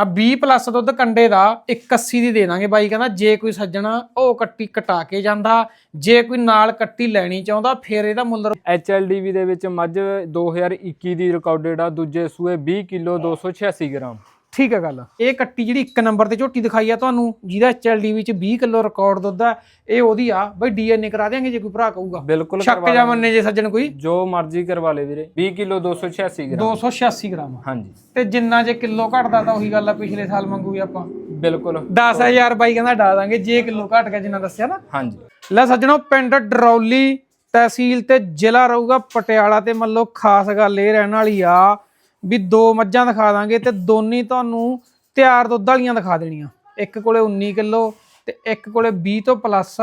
ਆ 20 ਪਲੱਸ ਦੁੱਧ ਕੰਡੇ ਦਾ 81 ਦੀ ਦੇ ਦਾਂਗੇ ਬਾਈ, ਕਹਿੰਦਾ ਜੇ ਕੋਈ ਸੱਜਣਾ ਉਹ ਕੱਟੀ ਕਟਾ ਕੇ ਜਾਂਦਾ, ਜੇ ਕੋਈ ਨਾਲ ਕੱਟੀ ਲੈਣੀ ਚਾਹੁੰਦਾ, ਫੇਰ ਇਹਦਾ ਮੁੱਲ HLDV ਦੇ ਵਿੱਚ ਮੱਝ 2021 ਦੀ ਰਿਕਾਰਡਡ ਆ, ਦੂਜੇ ਸੂਏ 20 ਕਿਲੋ 286 ਗ੍ਰਾਮ। ਠੀਕ ਹੈ ਗੱਲ। ਇਹ ਕੱਟੀ ਜਿਹੜੀ ਇੱਕ ਨੰਬਰ ਤੇ ਝੋਟੀ ਦਿਖਾਈ ਆ ਤੁਹਾਨੂੰ ਜਿਹਦਾ ਐਚਐਲਡੀ ਵਿੱਚ 20 ਕਿਲੋ ਰਿਕਾਰਡ ਦੁੱਧ ਆ ਇਹ ਉਹਦੀ ਆ। ਬਈ ਡੀਐਨਏ ਕਰਾ ਦਿਆਂਗੇ ਜੇ ਕੋਈ ਭਰਾ ਕਹੂਗਾ। ਬਿਲਕੁਲ ਸ਼ੱਕ ਜਾਂ ਮੰਨੇ ਜੇ ਸੱਜਣ ਕੋਈ। ਜੋ ਮਰਜ਼ੀ ਕਰਵਾ ਲੇ ਵੀਰੇ। 20 ਕਿਲੋ 286 ਗ੍ਰਾਮ। 286 ਗ੍ਰਾਮ। ਹਾਂਜੀ। ਤੇ ਜਿੰਨਾ ਜੇ ਕਿਲੋ ਘਟਦਾ ਤਾਂ ਉਹੀ ਗੱਲ ਆ ਪਿਛਲੇ ਸਾਲ ਮੰਗੂ ਵੀ ਆਪਾਂ। ਬਿਲਕੁਲ। 10000 ਬਾਈ ਕਹਿੰਦਾ ਡਾ ਦਾਂਗੇ ਜੇ ਕਿਲੋ ਘਟ ਗਿਆ ਜਿੰਨਾ ਦੱਸਿਆ ਨਾ। ਹਾਂਜੀ। ਲੈ ਸੱਜਣੋ ਪਿੰਡ ਡਰੌਲੀ ਤਹਿਸੀਲ ਤੇ ਜ਼ਿਲ੍ਹਾ ਰਹੂਗਾ ਪਟਿਆਲਾ ਤੇ ਮੰਨ ਲਓ ਖਾਸ ਗੱਲ ਇਹ ਰਹਿਣ ਵਾਲੀ ਆ ਵੀ ਦੋ ਮੱਝਾਂ ਦਿਖਾ ਦਾਂਗੇ ਤੇ ਦੋਨੀ ਤੁਹਾਨੂੰ ਤਿਆਰ ਦੁੱਧ ਵਾਲੀਆਂ ਦਿਖਾ ਦੇਣੀਆਂ। ਇੱਕ ਕੋਲੇ 19 ਕਿਲੋ ਤੇ ਇੱਕ ਕੋਲੇ 20 ਤੋਂ ਪਲੱਸ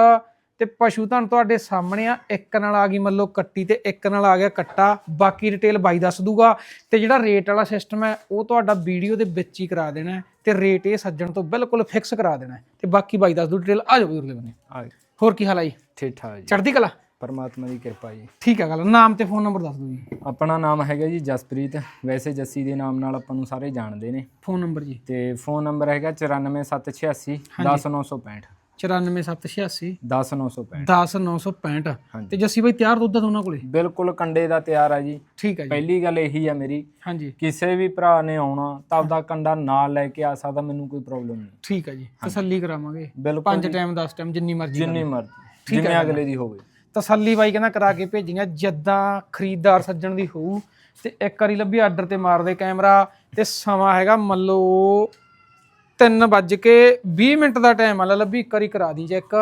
ਤੇ ਪਸ਼ੂ ਤੁਹਾਨੂੰ ਤੁਹਾਡੇ ਸਾਹਮਣੇ ਆ ਇੱਕ ਨਾਲ ਆ ਗਈ ਮੰਨ ਲਓ ਕੱਟੀ ਤੇ ਇੱਕ ਨਾਲ ਆ ਗਿਆ ਕੱਟਾ। ਬਾਕੀ ਡਿਟੇਲ ਬਾਈ ਦੱਸ ਦੂਗਾ ਤੇ ਜਿਹੜਾ ਰੇਟ ਵਾਲਾ ਸਿਸਟਮ ਹੈ ਉਹ ਤੁਹਾਡਾ ਵੀਡੀਓ ਦੇ ਵਿੱਚ ਹੀ ਕਰਾ ਦੇਣਾ ਤੇ ਰੇਟ ਇਹ ਸੱਜਣ ਤੋਂ ਬਿਲਕੁਲ ਫਿਕਸ ਕਰਾ ਦੇਣਾ ਤੇ ਬਾਕੀ ਬਾਈ ਦੱਸ ਦੂ ਡਿਟੇਲ ਆ ਜਾਓ ਉਰਲੇ ਬੰਨੇ ਆ। ਹੋਰ ਕੀ ਹਾਲ ਹੈ ਜੀ? ਠੀਕ ਠਾਕ ਜੀ। ਚੜ੍ਹਦੀ ਕਲਾ? ਪਰਮਾਤਮਾ ਦੀ ਕਿਰਪਾ ਜੀ। ਠੀਕ ਹੈ ਗੱਲ ਨਾਮ ਤੇ ਫੋਨ ਨੰਬਰ ਦੱਸ ਦਿਓ ਜੀ। ਆਪਣਾ ਨਾਮ ਹੈਗਾ ਜੀ ਜਸਪ੍ਰੀਤ। ਵੈਸੇ ਜੱਸੀ ਦੇ ਨਾਮ ਨਾਲ ਆਪਾਂ ਨੂੰ ਸਾਰੇ ਜਾਣਦੇ ਨੇ। ਫੋਨ ਨੰਬਰ ਜੀ। ਤੇ ਫੋਨ ਨੰਬਰ ਹੈਗਾ 94786 10965 94786 10965 10965 ਹਾਂਜੀ। ਤੇ ਜੱਸੀ ਬਾਈ ਤਿਆਰ ਦੁੱਧ ਆ ਦੋਨਾਂ ਕੋਲੇ? ਬਿਲਕੁਲ ਕੰਡੇ ਦਾ ਤਿਆਰ ਆ ਜੀ। ਠੀਕ ਹੈ ਜੀ। ਪਹਿਲੀ ਗੱਲ ਇਹੀ ਆ ਮੇਰੀ ਹਾਂਜੀ। ਕਿਸੇ ਵੀ ਭਰਾ ਨੇ ਆਉਣਾ ਤਾਂ ਆਪਦਾ ਕੰਡਾ ਨਾਲ ਲੈ ਕੇ ਆ ਸਕਦਾ ਮੈਨੂੰ ਕੋਈ ਪ੍ਰੋਬਲਮ ਨਹੀਂ। ਠੀਕ ਹੈ ਜੀ। ਤਸੱਲੀ ਕਰਾਵਾਂਗੇ। ਪੰਜ ਟਾਈਮ 10 ਟਾਈਮ ਜਿੰਨੀ ਮਰਜ਼ੀ ਜਿੰਨੀ ਮਰਜ਼ੀ। ਜਿੰਨੇ ਅਗਲੇ ਦੀ ਹੋਵੇ। ਤਸੱਲੀ ਬਾਈ ਕਹਿੰਦਾ ਕਰਾ ਕੇ ਭੇਜੀਆਂ ਜਦਾਂ ਖਰੀਦਦਾਰ ਸੱਜਣ ਦੀ ਹੋਊ। ਤੇ ਇੱਕ ਵਾਰੀ ਲੱਭੀ ਆਰਡਰ ਤੇ ਮਾਰਦੇ ਕੈਮਰਾ ਤੇ ਸਮਾਂ ਹੈਗਾ ਮੰਨ ਲਓ 3 ਵੱਜ ਕੇ 20 ਮਿੰਟ ਦਾ ਟਾਈਮ ਆ। ਲੈ ਲੱਭੀ ਇੱਕ ਵਾਰੀ ਕਰਾ ਦੀ ਚੈੱਕ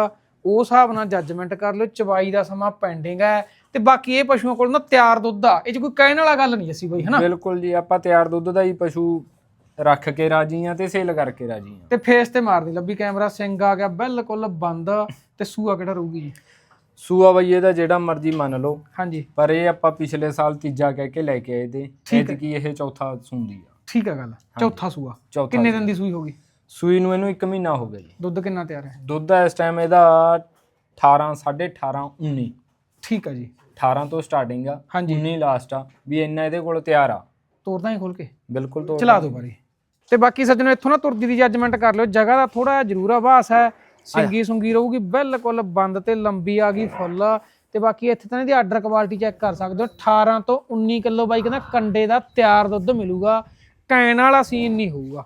ਉਸ ਹਿਸਾਬ ਨਾਲ ਜੱਜਮੈਂਟ ਕਰ ਲਿਓ ਚਵਾਈ ਦਾ ਸਮਾਂ ਪੈਂਡਿੰਗ ਹੈ। ਤੇ ਬਾਕੀ ਇਹ ਪਸ਼ੂਆਂ ਕੋਲ ਨਾ ਤਿਆਰ ਦੁੱਧ ਆ। ਇਹ ਚ ਕੋਈ ਕਹਿਣ ਵਾਲਾ ਗੱਲ ਨਹੀਂ ਅਸੀਂ ਬਾਈ ਹਨਾ? ਬਿਲਕੁਲ ਜੀ ਆਪਾਂ ਤਿਆਰ ਦੁੱਧ ਦਾ ਹੀ ਪਸ਼ੂ ਰੱਖ ਕੇ ਰਾਜੀ ਆ ਤੇ ਸੇਲ ਕਰਕੇ ਰਾਜੀ ਆ ਤੇ ਫੇਸ ਤੇ ਮਾਰਦੀ ਲੱਭੀ ਕੈਮਰਾ ਸਿੰਘ ਆ ਗਿਆ ਬਿਲਕੁਲ ਬੰਦ। ਤੇ ਸੂਆ ਕਿਹੜਾ ਰਹੂਗੀ ਜੀ? ਸੂਆ ਬਈ ਇਹਦਾ ਜਿਹੜਾ ਮਰਜ਼ੀ ਮੰਨ ਲਓ। ਹਾਂਜੀ। ਪਰ ਇਹ ਆਪਾਂ ਪਿਛਲੇ ਸਾਲ ਤੀਜਾ ਕਹਿ ਕੇ ਲੈ ਕੇ ਆਏ ਤੇ ਐਤਕੀ ਇਹ ਚੌਥਾ ਸੁੰਦੀ ਆ। ਠੀਕ ਹੈ ਗੱਲ। ਚੌਥਾ ਸੂਆ। ਚੌਥਾ ਕਿੰਨੇ ਦਿਨ ਦੀ ਸੂਈ ਹੋਗੀ ਸੂਈ ਨੂੰ ਇਹਨੂੰ 1 ਮਹੀਨਾ ਹੋ ਗਿਆ ਜੀ। ਦੁੱਧ ਕਿੰਨਾ ਤਿਆਰ ਹੈ? ਦੁੱਧ ਇਸ ਟਾਈਮ ਇਹਦਾ 18 18.5 19 ਠੀਕ ਹੈ ਜੀ। 18 ਤੋਂ ਸਟਾਰਟਿੰਗ ਆ। ਹਾਂਜੀ। 19 ਲਾਸਟ ਆ। ਵੀ ਇੰਨਾ ਇਹਦੇ ਕੋਲ ਤਿਆਰ ਆ। ਤੋਰਦਾ ਹੀ ਖੋਲ ਕੇ। ਬਿਲਕੁਲ ਤੋਂ ਚਲਾ ਦਿਓ ਬਾਰੇ। ਤੇ ਬਾਕੀ ਸੱਜਣੋ ਇੱਥੋਂ ਨਾ ਤੁਰਦੀ ਦੀ ਜੱਜਮੈਂਟ ਕਰ ਲਿਓ। ਜਗ੍ਹਾ ਦਾ ਥੋੜਾ ਜ਼ਰੂਰ ਆਭਾਸ ਹੈ। ਸਿੰਗੀ ਸੁੰਗੀ ਰਹੂਗੀ ਬਿਲਕੁਲ ਬੰਦ ਤੇ ਲੰਬੀ ਆ ਗਈ ਫੁੱਲ। ਤੇ ਬਾਕੀ ਇੱਥੇ ਤਾਂ ਇਹਦੀ ਆਰਡਰ ਕੁਆਲਿਟੀ ਚੈੱਕ ਕਰ ਸਕਦੇ ਹੋ 18 ਤੋਂ 19 ਕਿਲੋ ਬਾਈ ਕਹਿੰਦਾ ਕੰਡੇ ਦਾ ਤਿਆਰ ਦੁੱਧ ਮਿਲੂਗਾ। ਕਹਿਣ ਵਾਲਾ ਸੀਨ ਨਹੀਂ ਹੋਊਗਾ।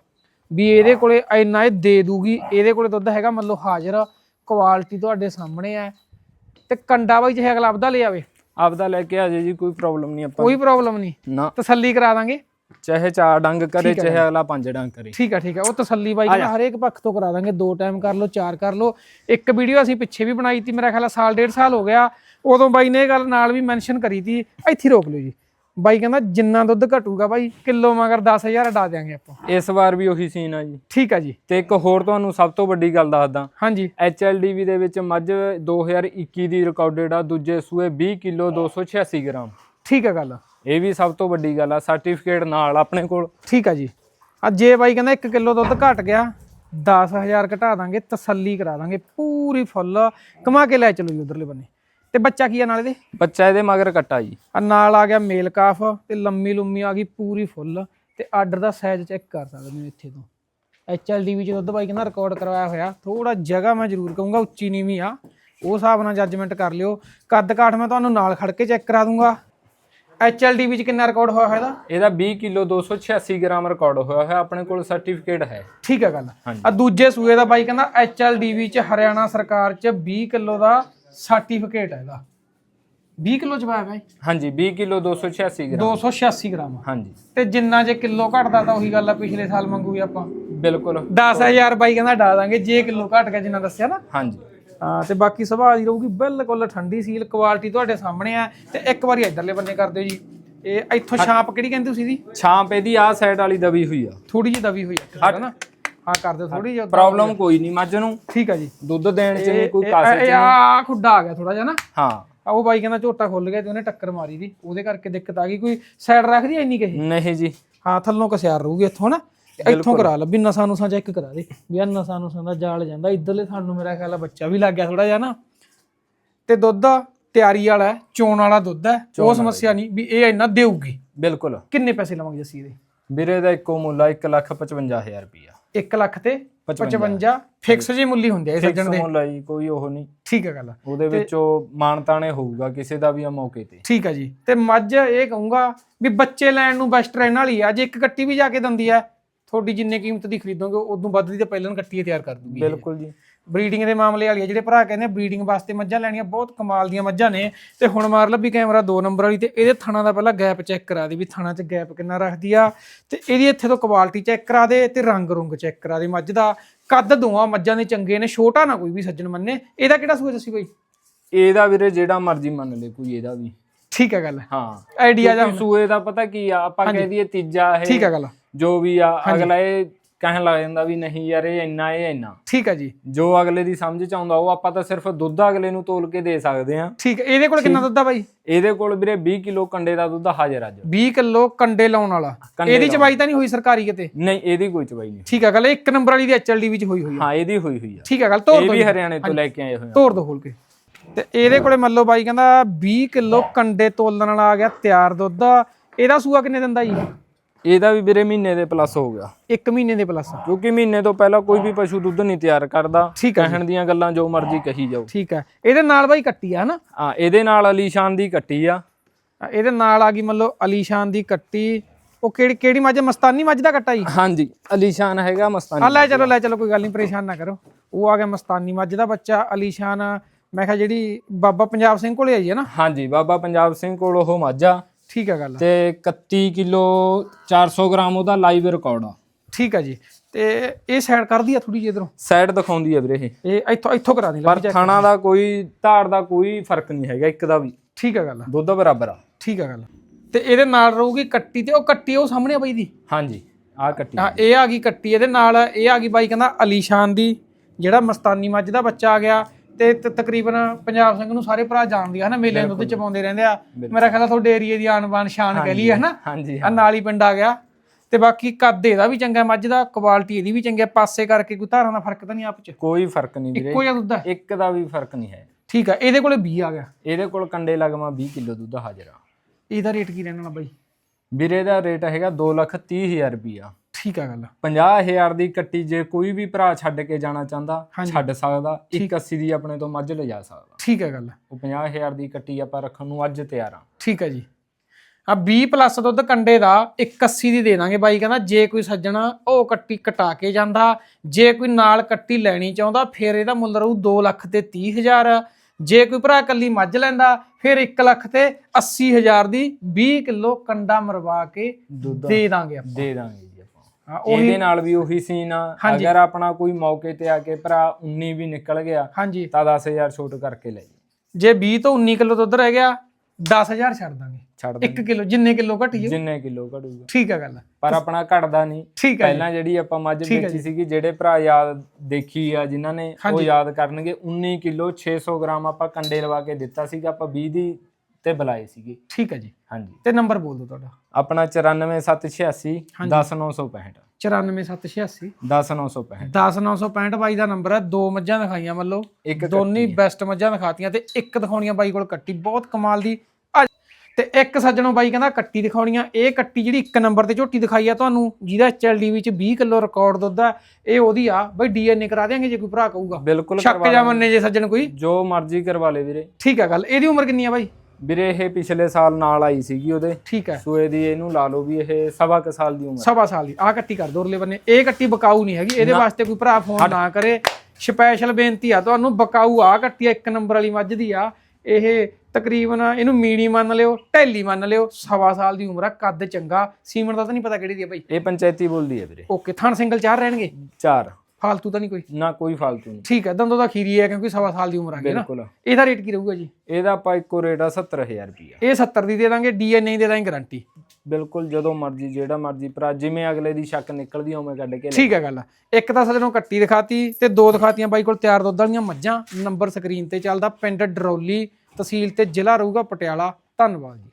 ਵੀ ਇਹਦੇ ਕੋਲੇ ਇੰਨਾ ਇਹ ਦੇ ਦੂਗੀ ਇਹਦੇ ਕੋਲੇ ਦੁੱਧ ਹੈਗਾ ਮੰਨ ਲਓ ਹਾਜ਼ਰ ਕੁਆਲਿਟੀ ਤੁਹਾਡੇ ਸਾਹਮਣੇ ਹੈ। ਤੇ ਕੰਡਾ ਬਾਈ ਜੇ ਅਗਲਾ ਆਪਦਾ ਲੈ ਆਵੇ। ਆਪਦਾ ਲੈ ਕੇ ਆ ਜੇ ਜੀ ਕੋਈ ਪ੍ਰੋਬਲਮ ਨਹੀਂ ਆਪਾਂ ਕੋਈ ਪ੍ਰੋਬਲਮ ਨਹੀਂ। ਨਾ। ਤਸੱਲੀ ਕਰਾ ਦਾਂਗੇ। ਚਾਹੇ ਚਾਰ ਡੰਗ ਕਰੇ ਚਾਹੇ ਅਗਲਾ ਪੰਜ ਡੰਗ ਕਰੇ। ਠੀਕ ਹੈ ਠੀਕ ਹੈ। ਉਹ ਤਸੱਲੀ ਬਾਈ ਕਹਿੰਦਾ ਹਰੇਕ ਪੱਖ ਤੋਂ ਕਰਾ ਦਾਂਗੇ। ਦੋ ਟਾਈਮ ਕਰ ਲਓ ਚਾਰ ਕਰ ਲਓ। ਇੱਕ ਵੀਡੀਓ ਅਸੀਂ ਪਿੱਛੇ ਵੀ ਬਣਾਈ ਤੀ ਮੇਰਾ ਖਿਆਲ ਆ ਸਾਲ ਡੇਢ ਸਾਲ ਹੋ ਗਿਆ। ਉਦੋਂ ਬਾਈ ਨੇ ਇਹ ਗੱਲ ਨਾਲ ਵੀ ਮੈਂਸ਼ਨ ਕਰੀ ਤੀ ਇੱਥੇ ਰੋਕ ਲਿਓ ਜੀ। ਬਾਈ ਕਹਿੰਦਾ ਜਿੰਨਾ ਦੁੱਧ ਘਟੂਗਾ ਬਾਈ ਕਿਲੋ ਮਗਰ 10000 ਡਾ ਦਿਆਂਗੇ ਆਪਾਂ। ਇਸ ਵਾਰ ਵੀ ਉਹੀ ਸੀਨ ਆ ਜੀ। ਠੀਕ ਹੈ ਜੀ। ਤੇ ਇੱਕ ਹੋਰ ਤੁਹਾਨੂੰ ਸਭ ਤੋਂ ਵੱਡੀ ਗੱਲ ਦੱਸਦਾ। ਹਾਂਜੀ। HLDV ਦੇ ਵਿੱਚ ਮੱਝ 2021 ਦੀ ਰਿਕਾਰਡਡ ਆ ਦੂਜੇ ਸੂਏ 20 ਕਿਲੋ 286 ਗ੍ਰਾਮ। ਠੀਕ ਹੈ ਗੱਲ। ਇਹ ਵੀ ਸਭ ਤੋਂ ਵੱਡੀ ਗੱਲ ਆ ਸਰਟੀਫਿਕੇਟ ਨਾਲ ਆਪਣੇ ਕੋਲ। ਠੀਕ ਹੈ ਜੀ। ਆ ਜੇ ਬਾਈ ਕਹਿੰਦਾ 1 ਕਿਲੋ ਦੁੱਧ ਘਟ ਗਿਆ 10000 ਘਟਾ ਦਾਂਗੇ ਤਸੱਲੀ ਕਰਾ ਦਾਂਗੇ ਪੂਰੀ ਫੁੱਲ ਕਮਾ ਕੇ ਲੈ ਚਲੋ ਜੀ ਉਧਰਲੇ ਬੰਨੇ। ਤੇ ਬੱਚਾ ਕੀ ਆ ਨਾਲ ਇਹਦੇ? ਬੱਚਾ ਇਹਦੇ ਮਗਰ ਕੱਟਾ ਜੀ। ਆ ਨਾਲ ਆ ਗਿਆ ਮੇਲ ਕਾਫ ਤੇ ਲੰਮੀ ਲੰਮੀ ਆ ਗਈ ਪੂਰੀ ਫੁੱਲ ਤੇ ਆਰਡਰ ਦਾ ਸਾਈਜ਼ ਚੈੱਕ ਕਰ ਸਕਦੇ ਹੋ ਇੱਥੇ ਤੋਂ। ਐਚਐਲਡੀ ਵਿੱਚ ਦੁੱਧ ਬਾਈ ਕਹਿੰਦਾ ਰਿਕਾਰਡ ਕਰਵਾਇਆ ਹੋਇਆ। ਥੋੜਾ ਜਗ੍ਹਾ ਮੈਂ ਜ਼ਰੂਰ ਕਹੂੰਗਾ ਉੱਚੀ ਨੀਵੀਂ ਆ। ਉਹ ਹਿਸਾਬ ਨਾਲ ਜੱਜਮੈਂਟ ਕਰ ਲਿਓ। ਕੱਦ ਕਾਠ ਮੈਂ ਤੁਹਾਨੂੰ ਨਾਲ ਖੜ ਕੇ ਚੈੱਕ ਕਰਾ ਦੂੰਗਾ। ਐਚਐਲਡੀ ਵਿੱਚ ਕਿੰਨਾ ਰਿਕਾਰਡ ਹੋਇਆ ਹੋਇਆ ਇਹਦਾ? ਇਹਦਾ 20 ਕਿਲੋ 286 ਗ੍ਰਾਮ ਰਿਕਾਰਡ ਹੋਇਆ ਹੋਇਆ ਆਪਣੇ ਕੋਲ ਸਰਟੀਫਿਕੇਟ ਹੈ। ਠੀਕ ਹੈ ਗੱਲ। ਹਾਂਜੀ। ਆ ਦੂਜੇ ਸੂਏ ਦਾ ਬਾਈ ਕਹਿੰਦਾ ਐਚਐਲਡੀ ਵਿੱਚ ਹਰਿਆਣਾ ਸਰਕਾਰ ਚ 20 ਕਿਲੋ ਦਾ ਸਰਟੀਫਿਕੇਟ ਹੈ ਇਹਦਾ। 20 ਕਿਲੋ ਚ ਪਾਇਆ ਬਾਈ? ਹਾਂਜੀ 20 ਕਿਲੋ 286 ਗ੍ਰਾਮ। 286 ਗ੍ਰਾਮ। ਹਾਂਜੀ। ਤੇ ਜਿੰਨਾ ਜੇ ਕਿਲੋ ਘਟਦਾ ਤਾਂ ਉਹੀ ਗੱਲ ਆ ਪਿਛਲੇ ਸਾਲ ਮੰਗੂ ਵੀ ਆਪਾਂ। ਬਿਲਕੁਲ। 10000 ਬਾਈ ਕਹਿੰਦਾ ਡਾ ਦਾਂਗੇ ਜੇ ਕਿਲੋ ਘਟ ਗਿਆ ਜਿੰਨਾ ਦੱਸਿਆ ਨਾ। ਹਾਂਜੀ। ਹਾਂ ਤੇ ਬਾਕੀ ਸੁਭਾਅ ਦੀ ਰਹੂਗੀ ਬਿਲਕੁਲ ਠੰਡੀ ਸੀਲ ਕੁਆਲਿਟੀ ਤੁਹਾਡੇ ਸਾਹਮਣੇ ਆ। ਤੇ ਇੱਕ ਵਾਰੀ ਇਧਰਲੇ ਬੰਨੇ ਕਰ ਦਿਓ ਜੀ। ਇਹ ਇੱਥੋਂ ਛਾਪ ਕਿਹੜੀ ਕਹਿੰਦੇ ਤੁਸੀਂ ਦੀ ਛਾਂਪ ਇਹਦੀ ਆਹ ਸਾਈਡ ਵਾਲੀ ਦਬੀ ਹੋਈ ਆ। ਥੋੜੀ ਜਿਹੀ ਦਬੀ ਹੋਈ ਹੈ। ਨਾ? ਹਾਂ ਕਰ ਦਿਓ ਥੋੜੀ ਜਿਹੀ। ਪ੍ਰੋਬਲਮ ਕੋਈ ਨਹੀਂ ਮੱਝ ਨੂੰ। ਠੀਕ ਆ ਜੀ। ਦੁੱਧ ਦੇਣ ਚ ਨਹੀਂ ਕੋਈ ਕਾਸੇ ਚ ਆ ਖੁੱਡਾ ਆ ਗਿਆ ਥੋੜਾ ਜਿਹਾ ਨਾ। ਹਾਂ। ਆ ਉਹ ਬਾਈ ਕਹਿੰਦਾ ਝੋਟਾ ਖੁੱਲ ਗਿਆ ਤੇ ਉਹਨੇ ਟੱਕਰ ਮਾਰੀ ਦੀ। ਉਹਦੇ ਕਰਕੇ ਦਿੱਕਤ ਆ ਗਈ। ਕੋਈ ਸਾਈਡ ਰੱਖਦੀ ਐ ਇੰਨੀ ਕਹੇ ਨਹੀਂ ਜੀ। ਹਾਂ ਥੱਲੋਂ ਕਸਿਆਰ ਰਹੂਗੀ ਇੱਥੋਂ ਨਾ। ਤੇ ਇੱਥੋਂ ਕਰਾ ਲਾ ਵੀ ਨਸਾਂ ਨੂਸਾਂ ਚੈੱਕ ਕਰਾ ਦੇ ਵੀ ਆ ਨਸਾਂ ਨੂਸਾਂ ਦਾ ਜਾਲ ਜਾਂਦਾ ਇਧਰਲੇ ਸਾਨੂੰ ਮੇਰਾ ਖਿਆਲ ਆ ਬੱਚਾ ਵੀ ਲੱਗ ਗਿਆ ਥੋੜਾ ਜਿਹਾ ਨਾ। ਤੇ ਦੁੱਧ ਤਿਆਰੀ ਵਾਲਾ ਚੋਣ ਵਾਲਾ ਦੁੱਧ ਹੈ ਉਹ ਸਮੱਸਿਆ ਨਹੀਂ ਵੀ ਇਹ ਇੰਨਾ ਦੇਊਗੀ। ਬਿਲਕੁਲ। ਕਿੰਨੇ ਪੈਸੇ ਲਵਾਂਗੇ ਜੱਸੀ ਦੇ ਵੀਰੇ ਦਾ ਇੱਕੋ ਮੁੱਲ ਆ 155000 ਰੁਪਿਆ 1 ਲੱਖ ਤੇ 55 55 ਫਿਕਸ ਜੀ ਮੁੱਲੀ ਹੁੰਦੇ ਆ ਸੱਜਣ ਦੇ। ਮੁੱਲ ਆ ਜੀ ਕੋਈ ਉਹ ਨਹੀਂ। ਠੀਕ ਹੈ ਗੱਲ ਉਹਦੇ ਵਿੱਚੋਂ ਮਾਨਤਾਣੇ ਹੋਊਗਾ ਕਿਸੇ ਦਾ ਵੀ ਆ ਮੌਕੇ ਤੇ। ਠੀਕ ਹੈ ਜੀ। ਤੇ ਮੱਝ ਇਹ ਕਹੂੰਗਾ ਵੀ ਬੱਚੇ ਲੈਣ ਨੂੰ ਬੈਸਟ ਰਹਿਣ ਵਾਲੀ ਆ ਜੇ ਇੱਕ ਕੱਟੀ ਵੀ ਜਾ ਕੇ ਦਿੰਦੀ ਆ ਤੁਹਾਡੀ ਜਿੰਨੇ ਕੀਮਤ ਦੀ ਖਰੀਦੋਗੇ ਉਦੋਂ ਵੱਧ ਦੀ ਤਾਂ ਪਹਿਲਾਂ ਕੱਟੀ ਤਿਆਰ ਕਰ ਦੂਗੀ ਬਿਲਕੁਲ ਜੀ। ਬਰੀਡਿੰਗ ਦੇ ਮਾਮਲੇ ਵਾਲੀ ਆ ਜਿਹੜੇ ਭਰਾ ਕਹਿੰਦੇ ਬਰੀਡਿੰਗ ਵਾਸਤੇ ਮੱਝਾਂ ਲੈਣੀਆਂ ਬਹੁਤ ਕਮਾਲ ਦੀਆਂ ਮੱਝਾਂ ਨੇ। ਤੇ ਹੁਣ ਮਾਰ ਲੱਭੀ ਕੈਮਰਾ 2 ਨੰਬਰ ਵਾਲੀ ਤੇ ਇਹਦੇ ਥਣਾ ਦਾ ਪਹਿਲਾਂ ਗੈਪ ਚੈੱਕ ਕਰਾ ਦੇ ਵੀ ਥਣਾ 'ਚ ਗੈਪ ਕਿੰਨਾ ਰੱਖਦੀ ਆ। ਤੇ ਇਹਦੀ ਇੱਥੇ ਤੋਂ ਕੁਆਲਿਟੀ ਚੈੱਕ ਕਰਾ ਦੇ ਤੇ ਰੰਗ ਰੁੰਗ ਚੈੱਕ ਕਰਾ ਦੇ ਮੱਝ ਦਾ। ਕੱਦ ਦੋਵਾਂ ਮੱਝਾਂ ਦੇ ਚੰਗੇ ਨੇ ਛੋਟਾ ਨਾ ਕੋਈ ਵੀ ਸੱਜਣ ਮੰਨੇ। ਇਹਦਾ ਕਿਹੜਾ ਸੂਆ ਦੱਸੀ ਬਈ? ਇਹਦਾ ਵੀਰੇ ਜਿਹੜਾ ਮਰਜ਼ੀ ਮੰਨ ਲੈ ਕੋਈ ਇਹਦਾ ਵੀ। ਠੀਕ ਹੈ ਗੱਲ। ਹਾਂ। ਆਈਡੀਆ ਜਾਂ ਸੂਏ ਦਾ ਪਤਾ ਕੀ ਆ ਆਪਾਂ ਕਹਿ ਦਈਏ ਤੀਜਾ ਇਹ ਠੀਕ ਹੈ ਗੱਲ। ਜੋ ਵੀ ਆ ਅਗਲਾ ਇਹ ਕਹਿਣ ਲੱਗ ਜਾਂਦਾ ਵੀ ਨਹੀਂ ਯਾਰ ਇਹ ਇੰਨਾ ਇਹ ਇੰਨਾ। ਠੀਕ ਹੈ ਜੀ। ਜੋ ਅਗਲੇ ਦੀ ਸਮਝ ਚ ਆਉਂਦਾ ਉਹ ਆਪਾਂ ਤਾਂ ਸਿਰਫ ਦੁੱਧ ਅਗਲੇ ਨੂੰ ਤੋਲ ਕੇ ਦੇ ਸਕਦੇ ਆ ਠੀਕ ਹੈ ਇਹਦੇ ਕੋਲ ਕਿੰਨਾ ਦੁੱਧ ਆ ਬਾਈ? ਇਹਦੇ ਕੋਲ ਵੀਰੇ 20 ਕਿਲੋ ਕੰਡੇ ਦਾ ਦੁੱਧ ਹਾਜ਼ਰ ਅੱਜ। 20 ਕਿਲੋ ਕੰਡੇ ਲਾਉਣ ਵਾਲਾ। ਇਹਦੀ ਚਵਾਈ ਤਾਂ ਨਹੀਂ ਹੋਈ ਸਰਕਾਰੀ ਕਿਤੇ? ਨਹੀਂ ਇਹਦੀ ਕੋਈ ਚਵਾਈ ਨਹੀਂ। ਠੀਕ ਹੈ ਗੱਲ ਇੱਕ ਨੰਬਰ ਵਾਲੀ ਦੀ ਐਚਐਲਡੀ ਵਿੱਚ ਹੋਈ ਹੋਈ ਆ। ਹਾਂ ਇਹਦੀ ਹੋਈ ਹੋਈ ਆ। ਠੀਕ ਹੈ ਗੱਲ ਤੋਰ ਇਹ ਦੋ ਵੀ ਹਰਿਆਣੇ ਤੋਂ ਲੈ ਕੇ ਆਏ ਹੋਏ ਆ। ਤੋਰ ਦੋ ਖੋਲ ਕੇ। ਤੇ ਇਹਦੇ ਕੋਲੇ ਮੰਨ ਲਓ ਬਾਈ ਕਹਿੰਦਾ 20 ਕਿਲੋ ਕੰਡੇ ਤੋਲਣ ਵਾਲਾ ਆ ਗਿਆ ਤਿਆਰ ਦੁੱਧ ਇਹਦਾ ਸੂਆ ਕਿੰਨੇ ਦਿੰਦਾ ਜੀ? ਇਹਦਾ ਵੀ ਵੀਰੇ ਮਹੀਨੇ ਦੇ ਪਲੱਸ ਹੋ ਗਿਆ। 1 ਮਹੀਨੇ ਦੇ ਪਲੱਸ ਕਿਉਂਕਿ ਮਹੀਨੇ ਤੋਂ ਪਹਿਲਾਂ ਕੋਈ ਵੀ ਪਸ਼ੂ ਦੁੱਧ ਨਹੀਂ ਤਿਆਰ ਕਰਦਾ। ਠੀਕ ਹੈ ਕਹਿਣ ਦੀਆਂ ਗੱਲਾਂ ਜੋ ਮਰਜ਼ੀ ਕਹੀ ਜਾਓ। ਠੀਕ ਹੈ ਇਹਦੇ ਨਾਲ ਬਾਈ ਕੱਟੀ ਆ ਹਨਾ? ਹਾਂ ਇਹਦੇ ਨਾਲ ਅਲੀਸ਼ਾਨ ਦੀ ਕੱਟੀ ਆ। ਇਹਦੇ ਨਾਲ ਆ ਗਈ ਮੰਨ ਲਓ ਅਲੀਸ਼ਾਨ ਦੀ ਕੱਟੀ। ਉਹ ਕਿਹੜੀ ਕਿਹੜੀ ਮੱਝ ਮਸਤਾਨੀ ਮੱਝ ਦਾ ਕੱਟਾ ਜੀ? ਹਾਂਜੀ ਅਲੀਸ਼ਾਨ ਹੈਗਾ ਆ ਮਸਤਾਨੀ ਲੈ ਚਲੋ ਲੈ ਚਲੋ ਕੋਈ ਗੱਲ ਨਹੀਂ ਪਰੇਸ਼ਾਨ ਨਾ ਕਰੋ। ਉਹ ਆ ਗਿਆ ਮਸਤਾਨੀ ਮੱਝ ਦਾ ਬੱਚਾ ਅਲੀਸ਼ਾਨ। ਮੈਂ ਕਿਹਾ ਜਿਹੜੀ ਬਾਬਾ ਪੰਜਾਬ ਸਿੰਘ ਕੋਲੇ ਆਈ ਹੈ ਨਾ ਹਾਂਜੀ ਬਾਬਾ ਪੰਜਾਬ ਸਿੰਘ ਕੋਲ ਉਹ ਮਾਝਾ ਠੀਕ ਹੈ ਗੱਲ ਤੇ 31 ਕਿਲੋ 400 ਗ੍ਰਾਮ ਉਹਦਾ ਲਾਈਵ ਰਿਕਾਰਡ ਆ। ਠੀਕ ਹੈ ਜੀ। ਤੇ ਇਹ ਸਾਈਡ ਕਰਦੀ ਆ ਥੋੜੀ ਜਿਹੀ ਇਧਰੋਂ? ਸਾਈਡ ਦਿਖਾਉਂਦੀ ਆ ਵੀਰੇ ਇਹ। ਇਹ ਇੱਥੋਂ ਇੱਥੋਂ ਕਰਾ ਦੇ ਪਰ ਥਾਣਾ ਦਾ ਕੋਈ ਧਾਰ ਦਾ ਕੋਈ ਫ਼ਰਕ ਨਹੀਂ ਹੈਗਾ ਇੱਕ ਦਾ ਵੀ। ਠੀਕ ਹੈ ਗੱਲ ਦੁੱਧ ਬਰਾਬਰ ਆ। ਠੀਕ ਹੈ ਗੱਲ ਤੇ ਇਹਦੇ ਨਾਲ ਰਹੂਗੀ ਕੱਟੀ ਤੇ ਉਹ ਕੱਟੀ ਉਹ ਸਾਹਮਣੇ ਆ ਬਾਈ ਦੀ? ਹਾਂਜੀ ਆ ਕੱਟੀ। ਹਾਂ ਇਹ ਆ ਗਈ ਕੱਟੀ। ਇਹਦੇ ਨਾਲ ਇਹ ਆ ਗਈ ਬਾਈ ਕਹਿੰਦਾ ਅਲੀਸ਼ਾਨ ਦੀ ਜਿਹੜਾ ਮਸਤਾਨੀ ਮੱਝ ਦਾ ਬੱਚਾ ਆ ਗਿਆ। ਤੇ ਤ- ਤਕਰੀਬਨ ਪੰਜਾਬ ਸਿੰਘ ਨੂੰ ਸਾਰੇ ਭਰਾ ਜਾਣਦੇ ਆ ਹਨਾ? ਮੇਲੇ ਨੂੰ ਦੁੱਧ ਚਪਾਉਂਦੇ ਰਹਿੰਦੇ ਆ। ਮੇਰਾ ਖਿਆਲ ਆ ਤੁਹਾਡੇ ਏਰੀਏ ਦੀ ਆਣ ਬਾਣ ਸ਼ਾਨ ਕਹਿ ਲਈ ਹੈ ਹਨਾ? ਹਾਂਜੀ ਆ ਨਾਲ ਹੀ ਪਿੰਡ ਆ ਗਿਆ। ਤੇ ਬਾਕੀ ਕੱਦ ਇਹਦਾ ਵੀ ਚੰਗਾ ਮੱਝ ਦਾ ਕੁਆਲਿਟੀ ਇਹਦੀ ਵੀ ਚੰਗੀ ਆ। ਪਾਸੇ ਕਰਕੇ ਕੋਈ ਧਾਰਾਂ ਦਾ ਫ਼ਰਕ ਤਾਂ ਨਹੀਂ ਆਪ ਚ? ਕੋਈ ਫ਼ਰਕ ਨਹੀਂ ਵੀਰੇ। ਇੱਕੋ ਜਿਹਾ ਦੁੱਧ ਇੱਕ ਦਾ ਵੀ ਫ਼ਰਕ ਨਹੀਂ ਹੈ। ਠੀਕ ਆ ਇਹਦੇ ਕੋਲੇ 20 ਆ ਗਿਆ। ਇਹਦੇ ਕੋਲ ਕੰਡੇ ਲਗਮਾ 20 ਕਿਲੋ ਦੁੱਧ ਹਾਜ਼ਰ ਆ। ਇਹਦਾ ਰੇਟ ਕੀ ਰਹਿਣਾ ਬਾਈ? ਵੀਰੇ ਦਾ ਰੇਟ ਹੈਗਾ 230000 ਰੁਪਿਆ ਠੀਕ ਆ ਗੱਲ। 50000 ਦੀ ਕੱਟੀ ਜੇ ਕੋਈ ਵੀ ਭਰਾ ਛੱਡ ਕੇ ਜਾਣਾ ਚਾਹੁੰਦਾ ਹਾਂਜੀ। ਛੱਡ ਸਕਦਾ 180 ਦੀ ਆਪਣੇ ਤੋਂ ਮੱਝ ਲਿਜਾ ਸਕਦਾ। ਠੀਕ ਹੈ ਗੱਲ। ਉਹ 50000 ਦੀ ਕੱਟੀ ਆਪਾਂ ਰੱਖਣ ਨੂੰ ਅੱਜ ਤਿਆਰ ਆ। ਠੀਕ ਹੈ ਜੀ। ਆ 20 ਪਲੱਸ ਦੁੱਧ ਕੰਡੇ ਦਾ 81 ਦੀ ਦੇ ਦਾਂਗੇ ਬਾਈ ਕਹਿੰਦਾ ਜੇ ਕੋਈ ਸੱਜਣਾ ਉਹ ਕੱਟੀ ਕਟਾ ਕੇ ਜਾਂਦਾ ਜੇ ਕੋਈ ਨਾਲ ਕੱਟੀ ਲੈਣੀ ਚਾਹੁੰਦਾ ਫਿਰ ਇਹਦਾ ਮੁੱਲ ਰਹੂ 2 ਲੱਖ ਤੇ 30 ਹਜ਼ਾਰ। ਜੇ ਕੋਈ ਭਰਾ ਕੱਲੀ ਮੱਝ ਲੈਂਦਾ ਫਿਰ 1 ਲੱਖ ਤੇ 80 ਹਜ਼ਾਰ ਦੀ 20 ਕਿਲੋ ਕੰਡਾ ਮਰਵਾ ਕੇ ਦੁੱਧ ਦੇ ਦਾਂਗੇ ਆਪਾਂ। ਦੇ ਦਾਂਗੇ ਜੀ। ਹਾਂ ਉਹੀ ਇਹਦੇ ਨਾਲ ਵੀ ਉਹੀ ਸੀਨ ਆ। ਹਾਂਜੀ। ਅਗਰ ਆਪਣਾ ਕੋਈ ਮੌਕੇ ਤੇ ਆ ਕੇ ਭਰਾ 19 ਵੀ ਨਿਕਲ ਗਿਆ ਹਾਂਜੀ। ਤਾਂ 10000 ਛੋਟ ਕਰਕੇ ਲੈ ਜੀ। ਜੇ 20 ਤੋਂ 19 ਕਿਲੋ ਦੁੱਧ ਰਹਿ ਗਿਆ 10000 ਛੱਡ ਦਾਂਗੇ। ਛੱਡ ਦੇ 1 ਕਿਲੋ ਜਿੰਨੇ ਕਿਲੋ ਘਟੀ ਜਾਊ ਜਿੰਨੇ ਕਿਲੋ ਘੜੂਗਾ ਠੀਕ ਹੈ ਗੱਲ ਪਰ ਆਪਣਾ ਘਟਦਾ ਨਹੀਂ। ਠੀਕ ਹੈ। ਪਹਿਲਾਂ ਜਿਹੜੀ ਆਪਾਂ ਮੱਝ ਠੀਕ ਹੈ ਵੇਚੀ ਸੀਗੀ ਜਿਹੜੇ ਭਰਾ ਯਾਦ ਦੇਖੀ ਆ ਜਿਨ੍ਹਾਂ ਨੇ ਉਹ ਹਾਂਜੀ। ਯਾਦ ਕਰਨਗੇ 19 ਕਿਲੋ 600 ਗ੍ਰਾਮ ਆਪਾਂ ਕੰਡੇ ਲਵਾ ਕੇ ਦਿੱਤਾ ਸੀਗਾ ਆਪਾਂ 20 ਦੀ ਤੇ ਬੁਲਾਏ ਸੀਗੇ। ਠੀਕ ਹੈ ਜੀ। ਹਾਂਜੀ। ਤੇ ਨੰਬਰ ਬੋਲ ਦਿਓ ਤੁਹਾਡਾ। ਆਪਣਾ 94786 10965 94786 10965 10965 ਬਾਈ ਦਾ ਨੰਬਰ ਹੈ। ਦੋ ਮੱਝਾਂ ਦਿਖਾਈਆਂ ਮੱਲੋ ਇੱਕ ਦੋਨੀ ਬੈਸਟ ਮੱਝਾਂ ਦਿਖਾਤੀਆਂ ਤੇ ਇੱਕ ਦਿਖਾਉਣੀਆਂ ਬਾਈ ਕੋਲ ਕੱਟੀ। ਬਹੁਤ ਕਮਾਲ ਦੀ। ਤੇ ਇੱਕ ਸੱਜਣੋਂ ਬਾਈ ਕਹਿੰਦਾ ਕੱਟੀ ਦਿਖਾਉਣੀਆਂ ਇਹ ਕੱਟੀ ਜਿਹੜੀ ਇੱਕ ਨੰਬਰ ਤੇ ਝੋਟੀ ਦਿਖਾਈ ਆ ਤੁਹਾਨੂੰ ਜਿਹਦਾ ਐਚਐਲਡੀ ਵਿੱਚ 20 ਕਿਲੋ ਰਿਕਾਰਡ ਦੁੱਧ ਆ ਇਹ ਉਹਦੀ ਆ। ਬਾਈ ਡੀਐਨਏ ਕਰਾ ਦਿਆਂਗੇ ਜੇ ਕੋਈ ਭਰਾ ਕਹੂਗਾ। ਬਿਲਕੁਲ ਸ਼ੱਕ ਜਾਂ ਮੰਨੇ ਜੇ ਸੱਜਣ ਕੋਈ। ਜੋ ਮਰਜ਼ੀ ਕਰਵਾ ਲੇ ਵੀਰੇ। ਠੀਕ ਆ ਗੱਲ। ਇਹਦੀ ਉਮਰ ਕਿੰਨੀ ਆ ਬਾਈ? ਵੀਰੇ ਇਹ ਪਿਛਲੇ ਸਾਲ ਨਾਲ ਆਈ ਸੀਗੀ ਉਹਦੇ। ਠੀਕ ਹੈ। ਸੂਏ ਦੀ ਇਹਨੂੰ ਲਾ ਲਓ ਵੀ ਇਹ ਸਵਾ ਕੁ ਸਾਲ ਦੀ ਉਮਰ। ਸਵਾ ਸਾਲ ਦੀ। ਆ ਕੱਟੀ ਕਰ ਦੋ ਉਰਲੇ ਬੰਨੇ। ਇਹ ਕੱਟੀ ਬਕਾਊ ਨਹੀਂ ਹੈਗੀ। ਇਹਦੇ ਵਾਸਤੇ ਕੋਈ ਭਰਾ ਫੋਨ ਨਾ ਕਰੇ। ਸਪੈਸ਼ਲ ਬੇਨਤੀ ਆ ਤੁਹਾਨੂੰ ਬਕਾਊ ਆ ਕੱਟੀ ਆ, ਇੱਕ ਨੰਬਰ ਵਾਲੀ ਮੱਝ ਦੀ ਆ। ਇਹ ਤਕਰੀਬਨ ਇਹਨੂੰ ਮੀਣੀ ਮੰਨ ਲਿਓ ਢੈਲੀ ਮੰਨ ਲਿਓ ਸਵਾ ਸਾਲ ਦੀ ਉਮਰ ਆ ਕੱਦ ਚੰਗਾ। ਸੀਮਨ ਦਾ ਤਾਂ ਨਹੀਂ ਪਤਾ ਕਿਹੜੀ ਦੀ ਆ ਬਾਈ। ਇਹ ਪੰਚਾਇਤੀ ਬੋਲਦੀ ਹੈ ਵੀਰੇ। ਓਕੇ ਥਣ ਸਿੰਗਲ ਚਾਰ ਰਹਿਣਗੇ? ਚਾਰ। ਫਾਲਤੂ ਤਾਂ ਨਹੀਂ ਕੋਈ? ਨਾ ਕੋਈ ਫਾਲਤੂ ਨਹੀਂ। ਠੀਕ ਹੈ ਦੰਦੋਂ ਦਾ ਖੀਰੀ ਹੈ ਕਿਉਂਕਿ ਸਵਾ ਸਾਲ ਦੀ ਉਮਰ ਆ ਗਈ ਨਾ। ਬਿਲਕੁਲ। ਇਹਦਾ ਰੇਟ ਕੀ ਰਹੂਗਾ ਜੀ? ਇਹਦਾ ਆਪਾਂ ਇੱਕੋ ਰੇਟ ਆ 70000 ਰੁਪਿਆ ਇਹ 70 ਦੀ ਦੇ ਦਾਂਗੇ ਡੀਐਨਏ ਦੇ ਦਾਂਗੇ ਗਾਰੰਟੀ ਬਿਲਕੁਲ ਜਦੋਂ ਮਰਜ਼ੀ ਜਿਹੜਾ ਮਰਜ਼ੀ ਭਰਾ ਜਿਵੇਂ ਅਗਲੇ ਦੀ ਸ਼ੱਕ ਨਿਕਲਦੀ ਉਵੇਂ ਕੱਢ ਕੇ ਲੈ ਠੀਕ ਹੈ ਗੱਲ ਇੱਕ ਤਾਂ ਸੱਜਣੋਂ ਕੱਟੀ ਦਿਖਾਤੀ ਤੇ ਦੋ ਦਿਖਾਤੀਆਂ ਬਾਈ ਕੋਲ ਤਿਆਰ ਦੁੱਧ ਵਾਲੀਆਂ ਮੱਝਾਂ। ਨੰਬਰ ਸਕਰੀਨ ਤੇ ਚੱਲਦਾ ਪਿੰਡ ਡਰੌਲੀ ਤਹਿਸੀਲ ਤੇ ਜ਼ਿਲ੍ਹਾ ਰਹੂਗਾ ਪਟਿਆਲਾ। ਧੰਨਵਾਦ ਜੀ।